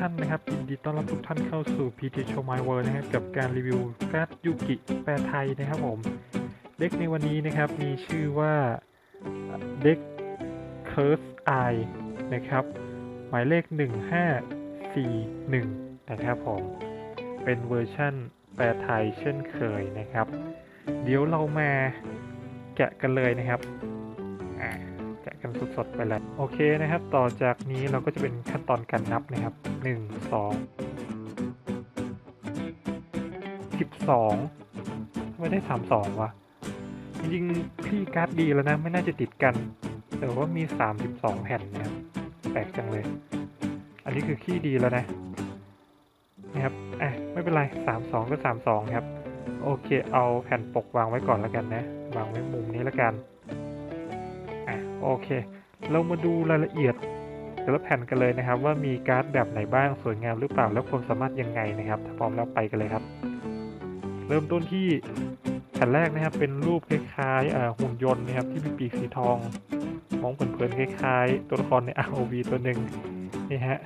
ท่านนะครับยินดีต้อนรับทุกท่านเข้าสู่ PT Show My World นะครับกับการรีวิวการ์ดยูกิแปลไทยนะครับผมเด็กในวันนี้นะครับมีชื่อว่าเด็ก Curse Eye นะครับ หมายเลข 1541 นะครับผมเป็นเวอร์ชั่นแปลไทยเช่นเคยนะครับ เดี๋ยวเรามาแกะกันเลยนะครับอ่า กันสดๆไปแล้วโอเคนะครับ ต่อจากนี้เราก็จะเป็นขั้นตอนการนับนะครับหนึ่งสองสิบสองไม่ได้สามสองวะจริงๆพี่การ์ดดีแล้วนะ ไม่น่าจะติดกัน แต่ว่ามีสามสิบสองแผ่นนะครับแปลกจังเลย อันนี้คือขี้ดีแล้วนะนะครับอะไม่เป็นไรสามสองก็สามสองครับ โอเค เอาแผ่นปกวางไว้ก่อนแล้วกันนะ วางไว้มุมนี้แล้วกัน โอเค เรามาดูรายละเอียดแต่ละแผ่นกันเลยนะครับ ว่ามีการ์ดแบบไหนบ้างสวยงามหรือเปล่าแล้วความสามารถยังไงนะครับ ถ้าพร้อมแล้วไปกันเลยครับ เริ่มต้นที่แผ่นแรกนะครับเป็นรูปคล้ายๆหุ่นยนต์นะครับที่มีปีกสีทองมองเผินๆคล้ายๆ ตัวละครใน ROV ตัวหนึ่งนี่ฮะ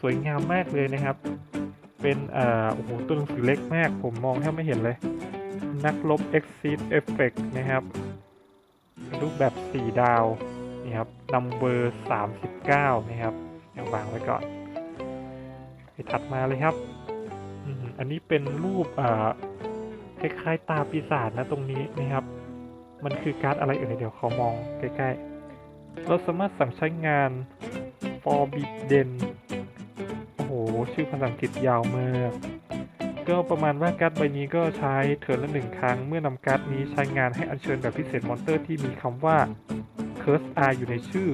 สวยงามมากเลยนะครับ เป็นอ่าโอ้โหตัวหนังสือเล็กมาก ผมมองแทบไม่เห็นเลย นักลบ Exit Effect นะครับ รูปแบบ 4 ดาวนี่ครับนัมเบอร์39 นะครับยังวางไว้ก่อนไปถัดมาเลยครับ อันนี้เป็นรูปคล้ายๆตาปีศาจนะตรงนี้นะครับ มันคือการ์ดอะไรเอ่ยเดี๋ยวเขามองใกล้ๆ เราสามารถสั่งใช้งาน Forbidden โอ้โห ชื่อภาษาอังกฤษยาวมาก ก็ประมาณว่าการ์ดใบนี้ก็ใช้เทิร์นละหนึ่งครั้ง เมื่อนำการ์ดนี้ใช้งานให้อัญเชิญแบบพิเศษมอนเตอร์ที่มีคำว่า Curse Eye อยู่ในชื่อ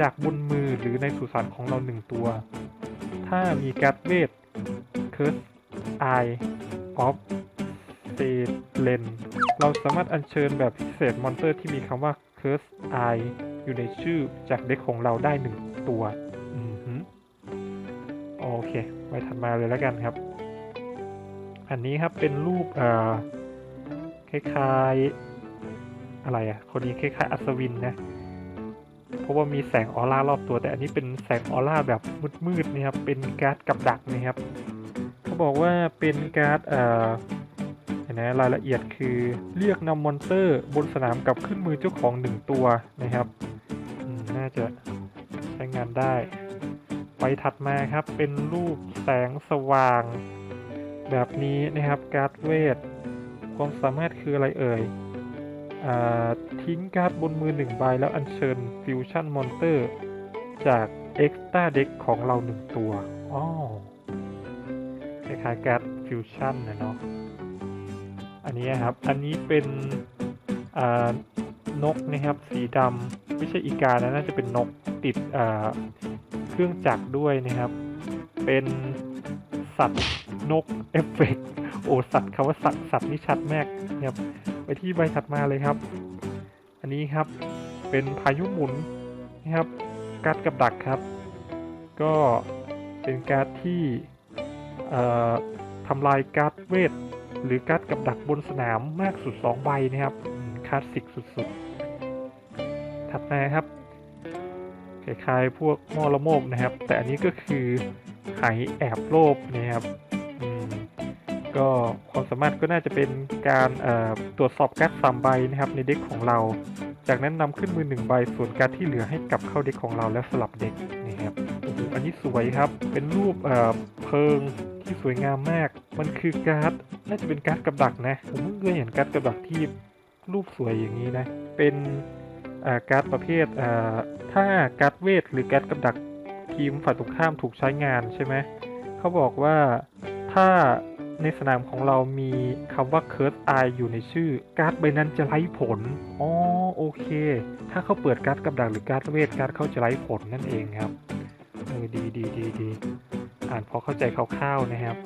จากบนมือหรือในสุสานของเราหนึ่งตัว ถ้ามีการ์ดเวท Curse Eye of s e l e n เราสามารถอัญเชิญแบบพิเศษมอนเตอร์ที่มีคำว่า Curse Eye อยู่ในชื่อจากเด็กของเราได้หนึ่งตัวโอเค ไว้ถัดมาเลยแล้วกันครับ อันนี้ครับเป็นรูปเอ่อคล้ายๆอะไรอะ คนนี้คล้ายๆอัศวินนะ เพราะว่ามีแสงออร่ารอบตัว แต่อันนี้เป็นแสงออร่าแบบมืดๆนะครับ เป็นการ์ดกับดักนะครับเขาบอกว่าเป็นการ์ดเอ่อเห็นไหมรายละเอียดคือเรียกนำมอนเตอร์บนสนามกลับขึ้นมือเจ้าของหนึ่งตัวนะครับน่าจะใช้งานได้ ไปถัดมาครับเป็นรูปแสงสว่าง แบบนี้นะครับการ์ดเวท ความสามารถคืออะไรเอ่ยอทิ้งการ์ดบนมือหนึ่งใบแล้วอัญเชิญฟิวชั่นมอนเตอร์จากเอ็กซ์ต้าเด็กของเราหนึ่งตัวอ๋อคล้ายๆการ์ดฟิวชั่นนะเนาะอันนี้ครับ อันนี้เป็นนกนะครับสีดำไม่ใช่อีกานะน่าจะเป็นนกติดเครื่องจักรด้วยนะครับ เป็นสัตว์ นกเอฟเฟกต์โอสัตว์คำว่าสัตว์สัตว์นี่ชัดมากนะครับไปที่ใบถัดมาเลยครับ อันนี้ครับเป็นพายุหมุนนะครับการ์ดกับดักครับ ก็เป็นการ์ดที่ทำลายการ์ดเวท หรือการ์ดกับดักบนสนามมากสุด 2 ใบนะครับคลาสสิกสุดๆ ถัดมาครับคล้ายๆพวกมอละโมบนะครับ แต่อันนี้ก็คือไหแอบโลภนะครับ ก็ความสามารถก็น่าจะเป็นการตรวจสอบการ์ดสามใบนะครับในเด็กของเรา จากนั้นนำขึ้นมือหนึ่งใบส่วนการ์ดที่เหลือให้กลับเข้าเด็กของเราแล้วสลับเด็กนะครับโอ้โหอันนี้สวยครับเป็นรูปเอ่อเพลิงที่สวยงามมาก มันคือการ์ดน่าจะเป็นการ์ดกับดักนะผมเพิ่งเคยเห็นการ์ดกับดักที่รูปสวยอย่างนี้นะเป็นการ์ดประเภทอ่าถ้าการ์ดเวทหรือการ์ดกับดักทีมฝ่ายตรงข้ามถูกใช้งานใช่ไหมเขาบอกว่าถ้า ในสนามของเรามีคำว่า Curse Eye อยู่ในชื่อ การ์ดใบนั้นจะไร้ผล อ๋อโอเค ถ้าเขาเปิดการ์ดกับดักหรือการ์ดเวทการ์ดเขาจะไร้ผลนั่นเองครับเออดีดีดีดีอ่านพอเข้าใจคร่าวๆนะครับ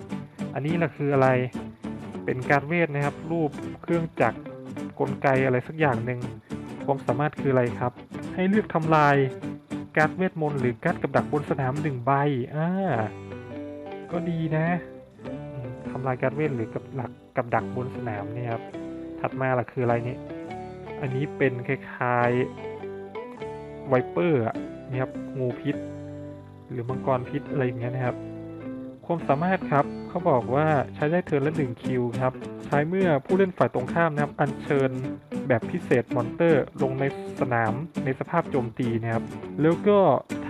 อันนี้แหละคืออะไร เป็นการ์ดเวทนะครับ รูปเครื่องจักรกลไกอะไรสักอย่างหนึ่งความสามารถคืออะไรครับ ให้เลือกทำลายการ์ดเวทมนต์หรือการ์ดกับดักบนสนามหนึ่งใบอ่าก็ดีนะ ทำลายการเวทหรือกับหลักกับดักบนสนามนี่ครับ ถัดมาล่ะคืออะไรนี่ อันนี้เป็นคล้ายๆไวเปอร์นี่ครับงูพิษ หรือมังกรพิษอะไรอย่างเงี้ยนะครับ ความสามารถครับเขาบอกว่าใช้ได้เทิร์นละ1คิวครับ ใช้เมื่อผู้เล่นฝ่ายตรงข้ามนะครับ อัญเชิญแบบพิเศษมอนเตอร์ลงในสนามในสภาพโจมตีนะครับ แล้วก็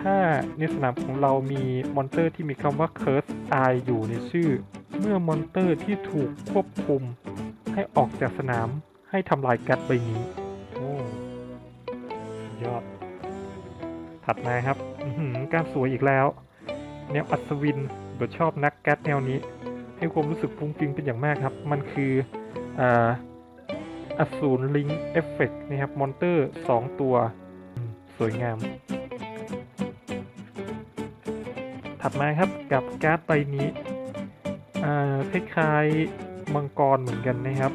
ถ้าในสนามของเรามีมอนเตอร์ที่มีคำว่า Curse Eye อยู่ในชื่อ เมื่อมอนเตอร์ที่ถูกควบคุม ให้ออกจากสนามให้ทำลายกัดใบนี้ โอ้ยอด ถัดมาครับอื้อหือการสวยอีกแล้ว แนวอัศวินเบิร์ชอบนักแก๊สแนวนี้ ให้ความรู้สึกฟุ้งฟิ้งเป็นอย่างมากครับ มันคืออ่าอสูรลิงเอฟเฟกนะครับ มอนเตอร์ 2 ตัว สวยงาม ถัดมาครับกับการ์ดใบนี้ อ่าคล้ายๆมังกรเหมือนกันนะครับ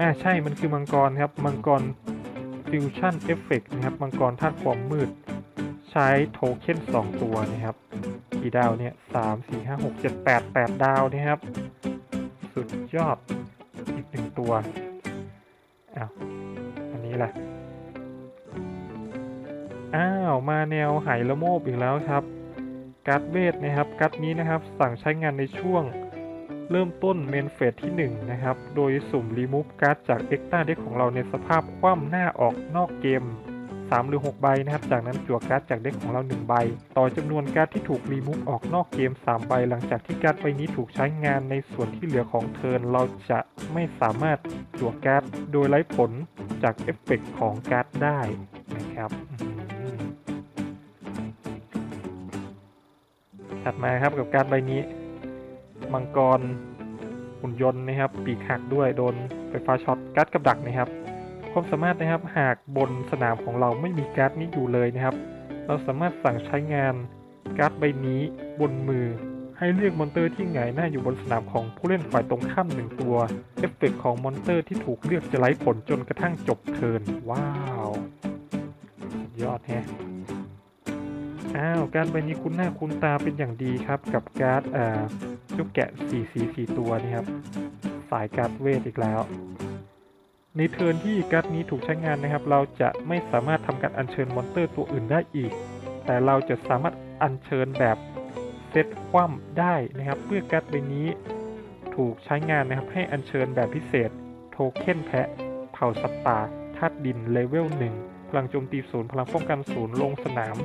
อ่าใช่มันคือมังกรครับมังกรฟิวชั่นเอฟเฟกนะครับมังกรธาตุความมืด ใช้โทเค็น2 ตัวนะครับกี่ดาวเนี่ยสามสี่ห้าหกเจ็ดแปดแปดดาวนะครับ สุดยอดอีกหนึ่งตัวอ้าวอันนี้แหละอ้าวมาแนวไหละโมบอีกแล้วครับการ์ดเวทนะครับการ์ดนี้นะครับสั่งใช้งานในช่วง เริ่มต้นเมนเฟสที่1นะครับ โดยสุ่มรีมูฟการ์ดจากเอ็กต้าเด็กของเราในสภาพคว่ำหน้าออกนอกเกม 3 หรือ 6 ใบนะครับ จากนั้นจั่วการ์ดจากเด็กของเรา 1 ใบ ต่อจำนวนการ์ดที่ถูกรีมูฟออกนอกเกม 3 ใบ หลังจากที่การ์ดใบนี้ถูกใช้งานในส่วนที่เหลือของเทิร์นเราจะไม่สามารถจั่วการ์ดโดยไร้ผลจากเอฟเฟกต์ของการ์ดได้นะครับถัดมาครับกับการ์ดใบนี้ มังกรหุ่นยนต์นะครับ ปีกหักด้วยโดนไฟฟ้าช็อตการ์ดกับดักนะครับ ความสามารถนะครับหากบนสนามของเราไม่มีการ์ดนี้อยู่เลยนะครับ เราสามารถสั่งใช้งานการ์ดใบนี้บนมือ ให้เลือกมอนเตอร์ที่หงายหน้าอยู่บนสนามของผู้เล่นฝ่ายตรงข้ามหนึ่งตัวเอฟเฟกของมอนเตอร์ที่ถูกเลือกจะไร้ผลจนกระทั่งจบเทิร์นว้าว ยอดแฮะ อ้าวการดใบนี้คุ้นหน้าคุ้นตาเป็นอย่างดีครับ กับการ์ดอ่าจุกแกะ4สี4ตัวนี่ครับ สายการ์ดเวทอีกแล้ว ในเทิร์นที่การ์ดนี้ถูกใช้งานนะครับ เราจะไม่สามารถทำการอัญเชิญมอนเตอร์ตัวอื่นได้อีก แต่เราจะสามารถอัญเชิญแบบเซตคว่ำได้นะครับเมื่อการ์ดใบนี้ถูกใช้งานนะครับ ให้อัญเชิญแบบพิเศษโทเค็นแพะเผ่าสัตว์ป่าธาตุดินเลเวลหนึ่ง พลังโจมตีศูนย์พลังป้องกันศูนย์ลงสนาม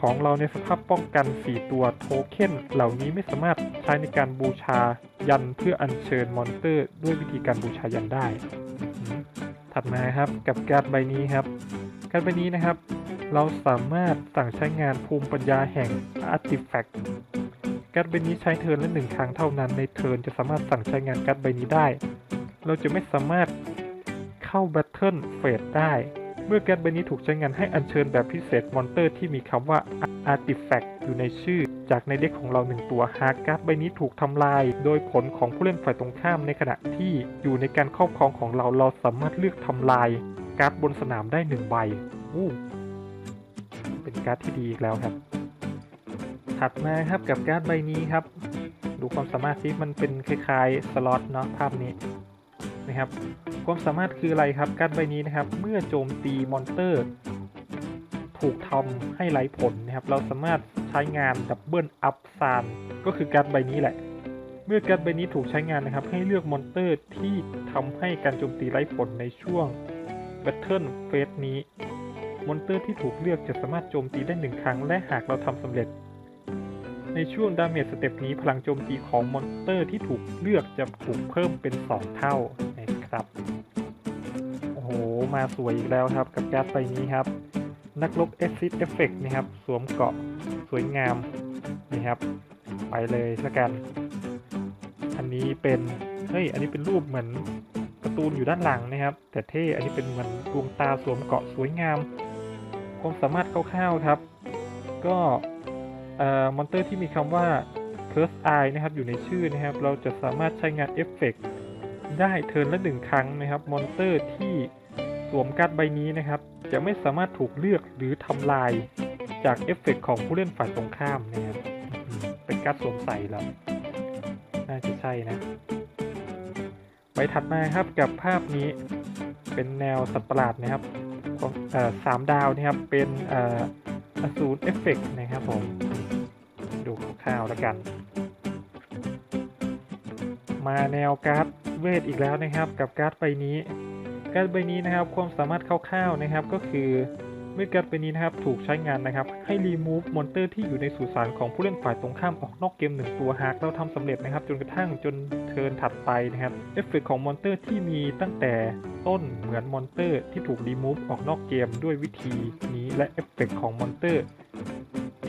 ของเราในสภาพป้องกัน 4 ตัวโทเค็นเหล่านี้ไม่สามารถใช้ในการบูชายันเพื่ออัญเชิญมอนสเตอร์ด้วยวิธีการบูชายันได้ ถัดมาครับกับการ์ดใบนี้ครับการ์ดใบนี้นะครับ เราสามารถสั่งใช้งานภูมิปัญญาแห่ง Artifact การ์ดใบนี้ใช้เทิร์นละหนึ่งครั้งเท่านั้นในเทิร์นจะสามารถสั่งใช้งานการ์ดใบนี้ได้ เราจะไม่สามารถเข้าแบทเทิลเฟสได้ เมื่อการ์ดใบนี้ถูกใช้งานให้อัญเชิญแบบพิเศษมอนเตอร์ที่มีคำว่า Artifact อยู่ในชื่อ จากในเด็กของเราหนึ่งตัวหากการ์ดใบนี้ถูกทำลาย โดยผลของผู้เล่นฝ่ายตรงข้ามในขณะที่อยู่ในการครอบครองของเราเราสามารถเลือกทำลายการ์ดบนสนามได้หนึ่งใบอู้เป็นการ์ดที่ดีอีกแล้วครับ ถัดมาครับกับการ์ดใบนี้ครับ ดูความสามารถที่มันเป็นคล้ายๆสล็อตเนาะภาพนี้นะครับ ความสามารถคืออะไรครับ การใบนี้นะครับ เมื่อโจมตีมอนเตอร์ ถูกทำให้ไร้ผลนะครับ เราสามารถใช้งานดับเบิลอัพซานก็คือการใบนี้แหละ เมื่อการใบนี้ถูกใช้งานนะครับ ให้เลือกมอนเตอร์ที่ทำให้การโจมตีไร้ผลในช่วงแบทเทิลเฟสนี้ มอนเตอร์ที่ถูกเลือกจะสามารถโจมตีได้หนึ่งครั้ง และหากเราทำสำเร็จ ในช่วงดาเมจสเต็ปนี้พลังโจมตีของมอนสเตอร์ที่ถูกเลือกจะถูกเพิ่มเป็น 2 เท่า ครับ โอ้โห มาสวยอีกแล้วครับ กับการ์ดใบนี้ครับ นักลบ Exit Effect นะครับ สวมเกาะสวยงามนะครับ ไปเลยละกัน อันนี้เป็น เฮ้ย อันนี้เป็นรูปเหมือนการ์ตูนอยู่ด้านหลังนะครับ แต่เท่ อันนี้เป็นเหมือนดวงตาสวมเกาะสวยงาม ความสามารถคร่าวๆครับ ก็เอ่อมอนเตอร์ที่มีคำว่า Curse Eye นะครับ อยู่ในชื่อนะครับ เราจะสามารถใช้งานเอฟเฟกต์ ได้เทิร์นละหนึ่งครั้งนะครับ มอนเตอร์ที่สวมการ์ดใบนี้นะครับ จะไม่สามารถถูกเลือกหรือทำลายจากเอฟเฟกต์ของผู้เล่นฝ่ายตรงข้ามนะครับเป็นการ์ดสวมใส่แล้วน่าจะใช่นะไปถัดมาครับกับภาพนี้เป็นแนวสัตว์ประหลาดนะครับสามดาวนะครับเป็นอออสูรเอฟเฟกนะครับผม ดูคร่าวๆแล้วกัน มาแนวการ์ด เวทอีกแล้วนะครับกับการ์ดใบนี้ การ์ดใบนี้นะครับความสามารถคร่าวๆนะครับก็คือเมื่อการ์ดใบนี้นะครับถูกใช้งานนะครับให้รีมูฟมอนเตอร์ที่อยู่ในสุสานของผู้เล่นฝ่ายตรงข้ามออกนอกเกมหนึ่งตัวหากเราทำสำเร็จนะครับ จนกระทั่งจนเทิร์นถัดไปนะครับเอฟเฟกของมอนเตอร์ที่มีตั้งแต่ต้นเหมือนมอนเตอร์ที่ถูกรีมูฟออกนอกเกมด้วยวิธีนี้และเอฟเฟกของมอนเตอร์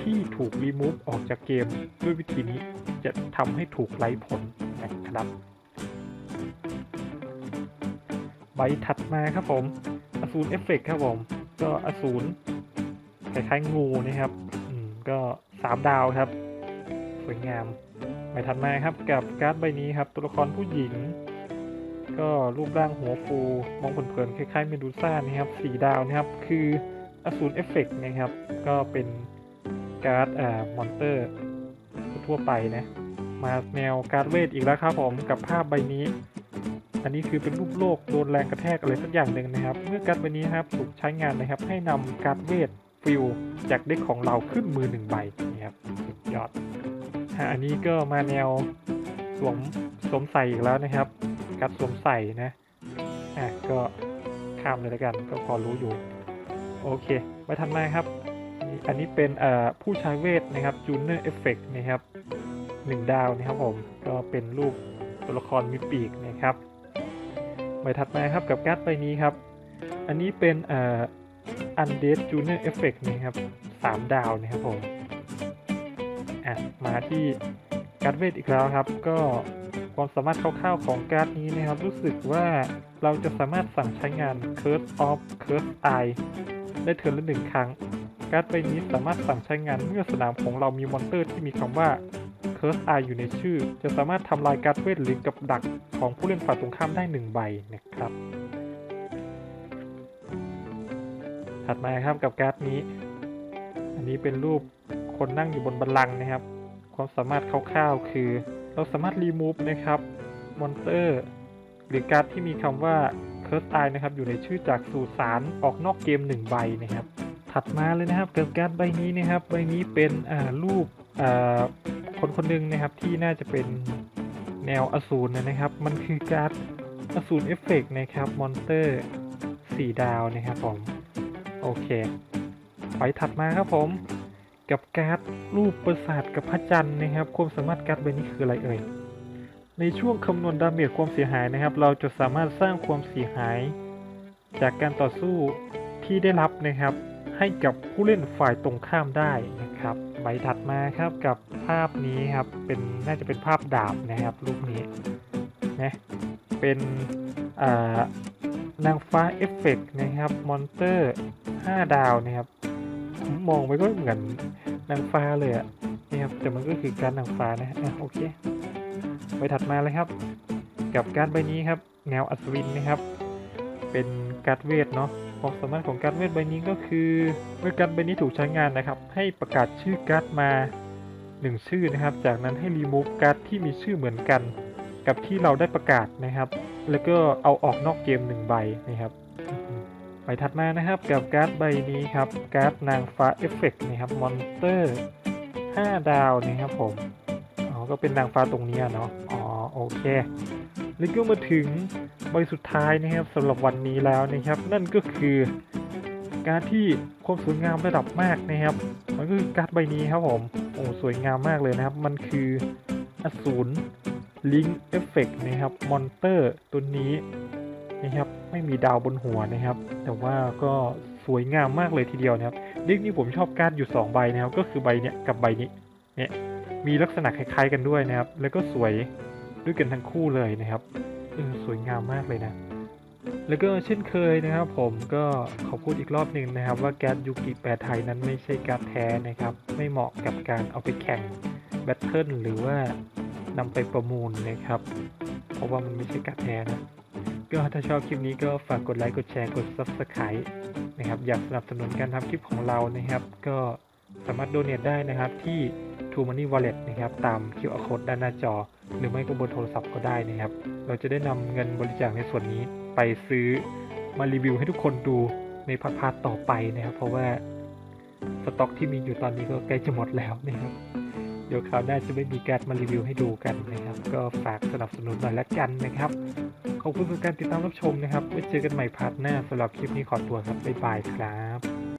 ที่ถูกรีมูฟออกจากเกมด้วยวิธีนี้จะทำให้ถูกไล่ผลนะครับ ใบถัดมาครับผมอสูรเอฟเฟกครับผม ก็อสูรคล้ายๆงูนะครับ อืม ก็สามดาวครับ สวยงามใบถัดมาครับกับการ์ดใบนี้ครับ ตัวละครผู้หญิง ก็รูปร่างหัวฟู มองเผินๆคล้ายๆเมดูซ่านะครับสีดาวนะครับ คืออสูรเอฟเฟกนะครับ ก็เป็นการ์ดอ่ามอนเตอร์ทั่วไปนะ มาแนวการ์ดเวทอีกแล้วครับผมกับภาพใบนี้ อันนี้คือเป็นรูปโลกโดนแรงกระแทกอะไรสักอย่างหนึ่งนะครับ เมื่อการ์ดใบนี้ครับถูกใช้งานนะครับ ให้นำการ์ดเวทฟิลจากเด็กของเราขึ้นมือหนึ่งใบนี่ครับสุดยอดฮะอันนี้ก็มาแนวสวมสวมใส่อีกแล้วนะครับการ์ดสวมใส่นะอะก็ข้ามเลยแล้วกันก็พอรู้อยู่ โอเคไปทันมาครับ อันนี้เป็นผู้ใช้เวทนะครับจูเนอร์เอฟเฟกนะครับหนึ่งดาวนะครับผม ก็เป็นรูปตัวละครมีปีกนะครับ ใบถัดมาครับกับการ์ดใบนี้ครับ อันนี้เป็นเอ่อ Undead Junior Effect นะครับสามดาวนะครับผมอะมาที่การ์ดเวทอีกแล้วครับ ก็ความสามารถคร่าวๆของการ์ดนี้นะครับ รู้สึกว่าเราจะสามารถสั่งใช้งาน Curse of Curse Eye ได้เทิร์นละหนึ่งครั้ง การ์ดใบนี้สามารถสั่งใช้งานเมื่อสนามของเรามีมอนเตอร์ที่มีคำว่า Curse Eye อยู่ในชื่อ จะสามารถทำลายการ์ดเวทหรือกับดักของผู้เล่นฝ่ายตรงข้ามได้หนึ่งใบนะครับ ถัดมาครับกับการ์ดนี้ อันนี้เป็นรูปคนนั่งอยู่บนบัลลังก์นะครับ ความสามารถคร่าวๆคือ เราสามารถรีมูฟนะครับมอนเตอร์หรือการ์ดที่มีคำว่า Curse Eye นะครับอยู่ในชื่อจากสู่สารออกนอกเกมหนึ่งใบนะครับถัดมาเลยนะครับกับการ์ดใบนี้นะครับใบนี้เป็นอ่ารูปอ่า คนคนหนึ่งนะครับที่น่าจะเป็นแนวอสูรนะครับ มันคือการ์ดอสูรเอฟเฟกนะครับมอนเตอร์สี่ดาวนะครับผม โอเคไปถัดมาครับผม กับการ์ดรูปประสาทกับพระจันทร์นะครับความสามารถการ์ดใบนี้คืออะไรเอ่ยในช่วงคำนวณดาเมจความเสียหายนะครับ เราจะสามารถสร้างความเสียหาย จากการต่อสู้ที่ได้รับนะครับ ให้กับผู้เล่นฝ่ายตรงข้ามได้นะ ใบถัดมาครับกับภาพนี้ครับเป็นน่าจะเป็นภาพดาบนะครับรูปนี้นะเป็นนางฟ้าเอฟเฟกนะครับมอนเตอร์ 5 ดาวนะครับมองไปก็เหมือนนางฟ้าเลยอะนี่ครับแต่มันก็คือการนางฟ้านะอะโอเคไปถัดมาเลยครับ กับการใบนี้ครับ แนวอัศวินนะครับ เป็นการเวทเนาะ ความสามารถของการ์ดเวทใบนี้ก็คือเมื่อการ์ดใบนี้ถูกใช้งานนะครับ ให้ประกาศชื่อการ์ดมา 1 ชื่อนะครับ จากนั้นให้รีมูฟการ์ดที่มีชื่อเหมือนกัน กับที่เราได้ประกาศนะครับ แล้วก็เอาออกนอกเกมหนึ่งใบนะครับใบถัดมานะครับกับการ์ดใบนี้ครับการ์ดนางฟ้าเอฟเฟกต์นะครับมอนเตอร์5ดาวนะครับผมอ๋อก็เป็นนางฟ้าตรงนี้เนาะอ๋อโอเค แล้วก็มาถึงใบสุดท้ายนะครับสำหรับวันนี้แล้วนะครับ นั่นก็คือการที่ความสวยงามระดับมากนะครับ มันก็คือการ์ดใบนี้ครับผมโอ้สวยงามมากเลยนะครับ มันคืออสูรลิงเอฟเฟกนะครับมอนเตอร์ตัวนี้นะครับไม่มีดาวบนหัวนะครับ แต่ว่าก็สวยงามมากเลยทีเดียวนะครับเด็กนี้ผมชอบการ์ดอยู่ 2 ใบนะครับ ก็คือใบเนี้ยกับใบนี้เนี่ยมีลักษณะคล้ายๆกันด้วยนะครับ แล้วก็สวย ด้วยกันทั้งคู่เลยนะครับเออสวยงามมากเลยนะ แล้วก็เช่นเคยนะครับผมก็ขอพูดอีกรอบหนึ่งนะครับ ว่าแก๊สยูกิแปรไทยนั้นไม่ใช่การแท้นะครับ ไม่เหมาะกับการเอาไปแข่งแบทเทิลหรือว่านำไปประมูลนะครับ เพราะว่ามันไม่ใช่การแท้นะก็ถ้าชอบคลิปนี้ก็ฝากกดไลค์กดแชร์กด Subscribe นะครับ อยากสนับสนุนการทำคลิปของเรานะครับ ก็สามารถโดเน a ได้นะครับที่ True Money Wallet นะครับ ตาม QR Code ด้านหน้าจอ หรือไม่ก็บนโทรศัพท์ก็ได้นะครับ เราจะได้นำเงินบริจาคในส่วนนี้ไปซื้อมารีวิวให้ทุกคนดูในพาร์ทต่อไปนะครับ เพราะว่าสต็อกที่มีอยู่ตอนนี้ก็ใกล้จะหมดแล้วนะครับ เดี๋ยวคราวหน้าจะไม่มีการมารีวิวให้ดูกันนะครับ ก็ฝากสนับสนุนหน่อยละกันนะครับ ขอบคุณสำหรับการติดตามรับชมนะครับ ไว้เจอกันใหม่พาร์ทหน้าสำหรับคลิปนี้ขอตัวครับบ๊ายบายครับ